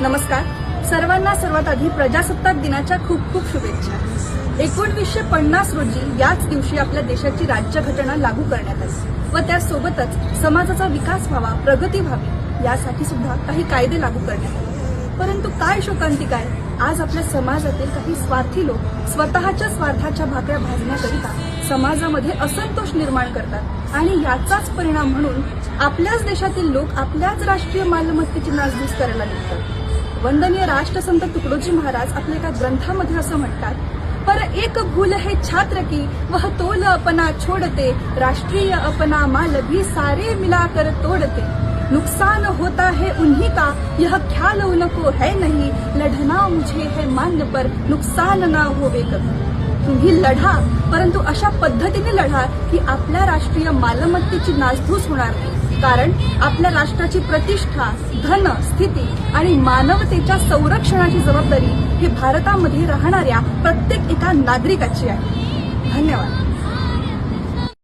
नमस्कार. सर्वांना सर्वात आधी प्रजासत्ताक दिनाच्या खूप खूप शुभेच्छा. एकोणवीसशे पन्नास रोजी याच दिवशी आपल्या देशाची राज्यघटना लागू करण्यात आली. व त्यासोबतच समाजाचा विकास व्हावा प्रगती व्हावी यासाठी सुद्धा काही कायदे लागू करण्यात आले. परंतु काय शोकांतिकाय आज आपल्या समाजातील काही स्वार्थी लोक स्वतःच्या स्वार्थाच्या भाकऱ्या भाजण्याकरिता समाजामध्ये असंतोष निर्माण करतात. आणि याचाच परिणाम म्हणून आपल्याच देशातील लोक आपल्याच राष्ट्रीय मालमत्तेची नासधूस करायला निघतात. वंदनीय राष्ट्रसंत तुकडोजी महाराज आपल्या एका ग्रंथामध्ये असं म्हणतात पर एक भूल है छात्र की वह तोल अपना छोड़ते राष्ट्रीय अपना माल भी सारे मिलाकर तोड़ते। नुकसान होता है उन्हीं का यह ख्याल उनको है नहीं लढना मुझे है मान्य पर नुकसान ना होवे कभी। तुम्ही लढा परंतु अशा पद्धतीने लढा की आपल्या राष्ट्रीय मालमत्तेची नासधूस होणार नाही. कारण आपल्या राष्ट्राची प्रतिष्ठा धन स्थिती आणि मानवतेच्या संरक्षणाची जबाबदारी ही भारतामध्ये राहणाऱ्या प्रत्येक एका नागरिकाची आहे. धन्यवाद.